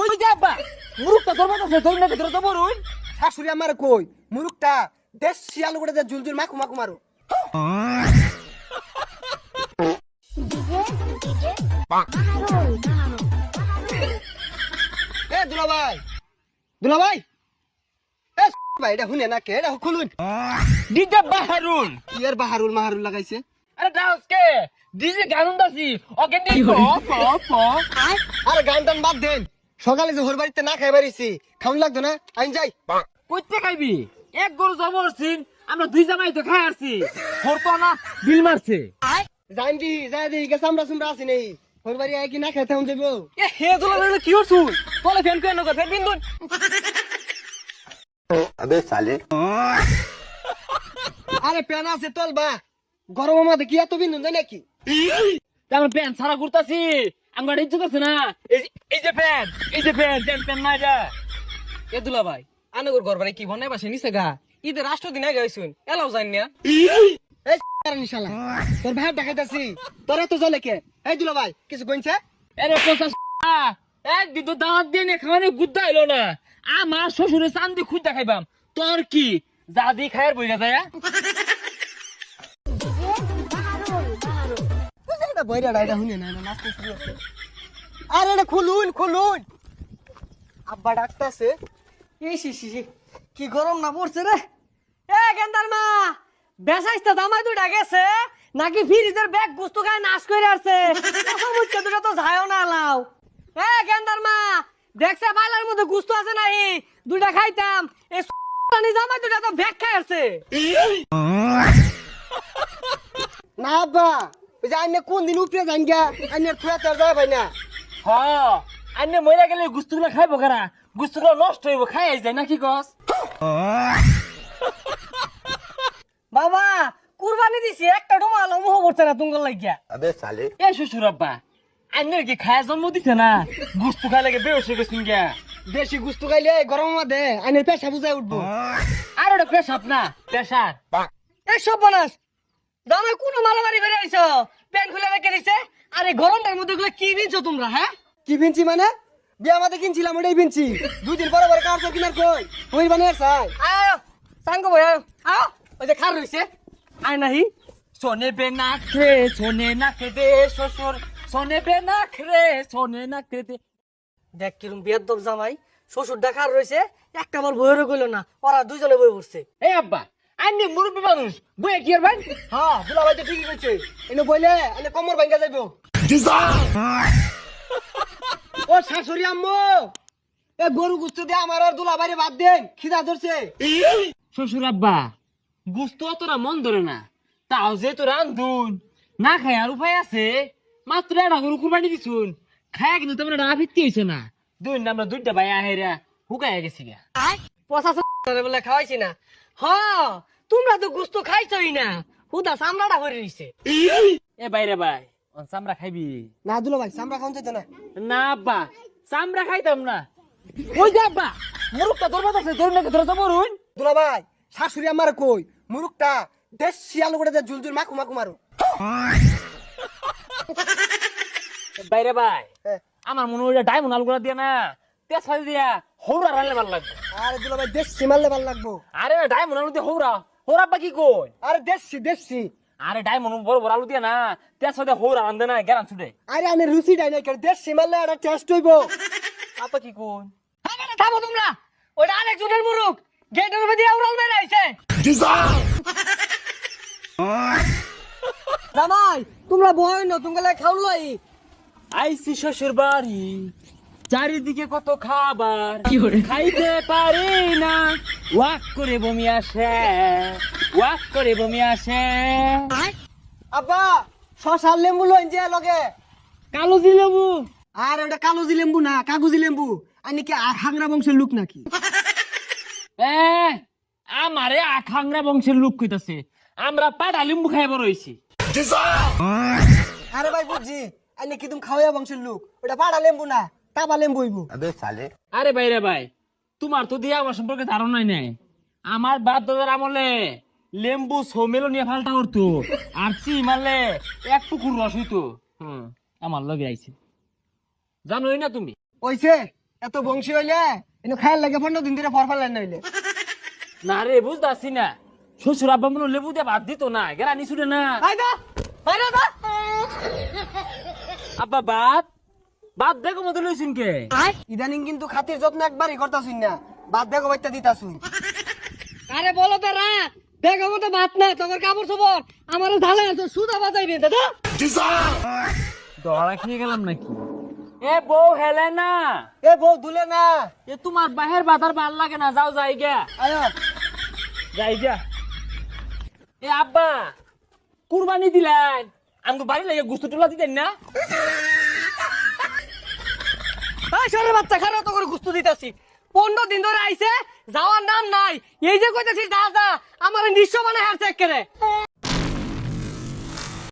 ওই যে আব্বা মুরুখটা তোর মাথা নাকি তোর তো শাশুড়ি আমার কই? মুরুকটা দেশ শিয়াল করে দে জুল জুল মাখু মাখু মারো। এ দুলা ভাই দুলা ভাই এ ভাই এটা শুনে না কে? এটা খুলুন ডিজে বাহারুল। ইয়ার বাহারুল মাহারুল লাগাইছে। আরে ডাউস কে? ডিজে গানুন দাসি ওকে দি প প প আরে গান টান বাদ দেন। সকালে যে হোর বাড়িতে না খাই বাড়িছি খাওন লাগতো না? আইন যাই। কইতে খাইবি? এক গরু জব করছিন আমরা দুই জামাই তো খাই আসছি হোর না বিল মারছে। জান দি যাই দি গেছে আমরা সুমরা আসি নেই। হোর বাড়ি আয় কি না খেতে হন দেবো এ হে দোলা লাগলে কি হরছু বলে ফেন কেন কর ফ্যান বিন্দুন। আবে সালে। আরে প্যান আছে তোল বা গরমের মধ্যে কি এত বিন্দু নাকি? আমরা মানে প্যান সারা ঘুরতাছি। আমার ইজ্জত আছে না। এই যে- এই যে প্যান এই যে প্যান প্যান প্যান না যা এ দুলা ভাই, আনগর ঘর বাড়ি কি বনে বাসে নিছে গা? ঈদের রাষ্ট্র দিন আগে হইছুন এলাও জান না। এই নিশালা, তোর ভাই দেখাইতাছি, তোর এত জলে কে? এই দিল ভাই, কিছু কইছে আরে পঞ্চাশ একদিন তো দাঁত দিয়ে নে, খাওয়ানো গুদ্দা এলো না। আমার শ্বশুরে চান্দি খুঁজ দেখাইবাম, তোর কি? যা দি খায়ের বইরা যায় এটা বইরা এটা শুনে না নাচ শুরু আছে আরে এটা খুলুন খুলুন। আব্বা ডাকতাছে। ইসি সি কি গরম না পড়ছে রে? এ গেন্দার মা বেসাইস্তা দামাই দুটা গেছে নাকি ফ্রিজের ব্যাগ গুস্তু খায় নাশ করে আসছে? সমুদ্র দুটা তো যায়ও না লাও। এ গেন্দার মা দেখছে বাইলার মধ্যে গুস্তু আছে নাই দুটা খাইতাম। এই জামাই দুটা তো ব্যাগ খাই আসছে। না আব্বা। ওই কোন দিন উপরে যান গা আইনের থুয়া হ। আইনে মইরা গেলে গুস্তুগুলো খাইবো কারা? গুস্তুগুলো নষ্ট হইব খাই যায় নাকি গছ বাবা কুরবানি দিছি একটা ডোমা আলম হবরছে না তুঙ্গল লাগিয়া। আবে সালে। এ শ্বশুর আব্বা কি খায় জন্ম দিছে না? গুস্তু খাই লাগে বেউস হয়ে গেছিন গা গুস্তু খাইলে গরম মাদে আইনের পেশা বুঝাই উঠবো। আর ওটা পেশাব না পেশার। এসব বানাস জামাই কোন মারামারি বেড়ে আইছ প্যান্ট খুলে রেখে দিছে। আরে গরমটার মধ্যে গুলো কি বিনছো তোমরা হ্যাঁ? কি ভিনছি মানে? বিয়া মাতে কিনছিলাম ওটাই ভিনছি দুদিন পরে পরে কার কিনার কই? ওই বানিয়ে চাই আয়। সাঙ্গ ভাই আও ওই যে খার রইছে। আয় নাহি। সোনে বে না খে সোনে না খে দে শ্বশুর। সোনে বে না খে সোনে না খে দে দেখ কিরম বিয়ার দব জামাই। শ্বশুর দেখার রইছে। একটা বার বইয়েরও কইলো না। ওরা দুজনে বই পড়ছে। এই আব্বা আন্নি মুরব্বী মানুষ বইয়া কি আর ভাই? হ্যাঁ দুলা ভাই তো ঠিকই কইছে। এনে বইলে আইনে কমর ভাঙ্গা যাইবো। ও শাশুড়ি আম্মু এ গরু গুস্তু দিয়ে আমার আর দুলা বাইরে বাদ দেন খিদা ধরছে। শ্বশুর আব্বা গুস্ত তোরা মন ধরে না। তাও যে তোর রান্ধুন না খাই আর উপায় আছে? মাত্র একটা গরু কুরবানি দিছুন। খায় কিন্তু তোমরা না ফিরতে হইছে না। দুই আমরা দুইটা ভাই আহেরা হুকায় গেছি গা পচা বলে খাওয়াইছি না। হ তোমরা তো গুস্ত খাইছই না। হুদা চামড়াটা ভরে রইছে এ বাইরে ভাই চামড়া খাইবি? না দুলা ভাই সামরা খাওন যেত না। না আব্বা চামড়া খাইতাম না। ওই যে আব্বা মুরুখটা তোর মাথা আছে তোর নাকি তোর তো দুলা ভাই শাশুড়ি আমার কই মুরুকটা দেশ শিয়াল করে দে জুল জুল মাখু মাখু মারো। বাইরে ভাই হ্যাঁ। আমার মনে হয় ডায়মন্ড আলুগুলা দিয়ে না তেজ দিয়া। হৌরা রান্না ভালো লাগবে। আরে দুলা ভাই দেশ মারলে ভালো লাগবো। আরে ডায়মন্ড আলু দিয়ে হৌরা। হৌরা আব্বা কি কই আরে দেশি দেশি। আরে ডায়মন্ড বড় বড় আলু দিয়ে না তেজ দিয়ে হৌরা রান্ধে না গেরান ছুটে আরে আনে রুচি ডাই নাই দেশি মারলে একটা টেস্ট হইবো। আপা কি কই আরে থামো তোমরা। ওটা আরেকজনের মুরুখ। গেটের উপরে দিয়ে উড়াল মেরে আইছে। জামাই তোমরা বই না তোমরা খাও লই। আইসি শ্বশুর বাড়ি চারিদিকে কত খাবার খাইতে পারি না। ওয়াক করে বমি আসে ওয়াক করে বমি আসে। আব্বা শশার লেম্বু লইন যে লগে। কালো দিলেবু আর ওটা কালোজি লেম্বু না কাগজি লেম্বু। আনি কি আর হাংরা বংশের লোক নাকি? এ আমারে আখাংরা বংশের লোক কইতাছে। আমরা পাটা লিম্বু খাই বড় হইছি আরে ভাই বুঝছি। আনি কি তুমি খাওয়া বংশের লোক। ওটা পাড়া লেম্বু না তা বালেম বইব আরে ভাই রে ভাই তোমার তো দিয়ে আমার সম্পর্কে ধারণাই নাই। আমার বাদ দাদার আমলে লেম্বু সোমেলো নিয়ে করতো আর চি মারলে এক পুকুর রস হইতো। আমার লগে আইছে। জানোই না তুমি? ওইছে এত বংশী হইলে এনে খায় লাগে পনেরো দিন ধরে ফর ফালান হইলে। না রে না। শ্বশুর আব্বা মনে লেবু দিয়ে ভাত দিত না গেরা নিশুরে না। আব্বা ভাত? ভাত দেখো মতো লইছুন কে। ইদানিং কিন্তু খাতির যত্ন একবারই করতাছুন না। বাদ দেখো বাইতা দিতাছুন। আরে বলো তো রা দেখো মতো বাদ না তোমার কাপড় চোপড় আমার ঢালে তো সুদা বাজাইবে দাদা। দহড়া খেয়ে গেলাম নাকি? এ বউ হেলে না। এ বউ দুলে না। এ তোমার বাহের বাতার ভালো লাগে না যাও যাই গা আয়। যাই গা এ আব্বা কুরবানি দিলেন। আমাকে বাড়ি লাগে গুস্তু টুলা দিতেন না? এই বাচ্চা খারাপ তো করে গুস্ত দিতেছি। পনেরো দিন ধরে আইছে, যাওয়ার নাম নাই। এই যে কইতেছিস যা যা, আমার নিঃস্ব মানে হারছে একেবারে